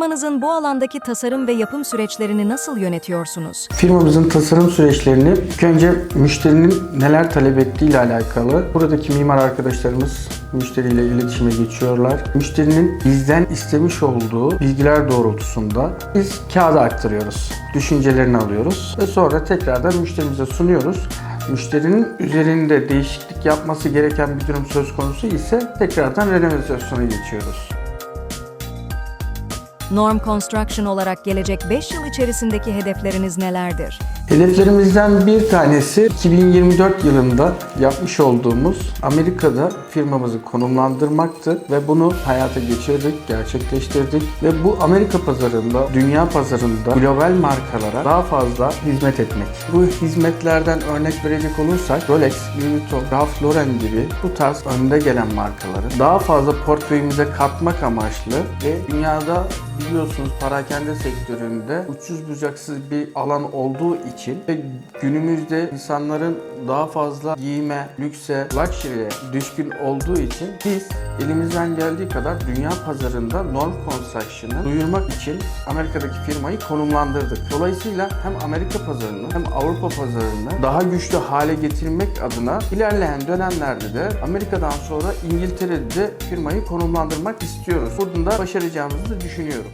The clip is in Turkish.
Firmanızın bu alandaki tasarım ve yapım süreçlerini nasıl yönetiyorsunuz? Firmamızın tasarım süreçlerini önce müşterinin neler talep ettiği ile alakalı. Buradaki mimar arkadaşlarımız müşteriyle iletişime geçiyorlar. Müşterinin bizden istemiş olduğu bilgiler doğrultusunda biz kağıda aktarıyoruz. Düşüncelerini alıyoruz ve sonra tekrardan müşterimize sunuyoruz. Müşterinin üzerinde değişiklik yapması gereken bir durum söz konusu ise tekrardan renovasyona geçiyoruz. Norm Construction olarak gelecek 5 yıl içerisindeki hedefleriniz nelerdir? Hedeflerimizden bir tanesi 2024 yılında yapmış olduğumuz Amerika'da firmamızı konumlandırmaktı ve bunu hayata geçirdik, gerçekleştirdik ve bu Amerika pazarında, dünya pazarında global markalara daha fazla hizmet etmek. Bu hizmetlerden örnek verecek olursak Rolex, Louis Vuitton, Ralph Lauren gibi bu tarz önde gelen markaları daha fazla portföyümüze katmak amaçlı ve dünyada biliyorsunuz parakende sektöründe uçsuz bucaksız bir alan olduğu için ve günümüzde insanların daha fazla giyime, lükse, luxury'e düşkün olduğu için biz elimizden geldiği kadar dünya pazarında Norm Construction'ı duyurmak için Amerika'daki firmayı konumlandırdık. Dolayısıyla hem Amerika pazarını hem Avrupa pazarını daha güçlü hale getirmek adına ilerleyen dönemlerde de Amerika'dan sonra İngiltere'de de firmayı konumlandırmak istiyoruz. Buradan da başaracağımızı düşünüyorum.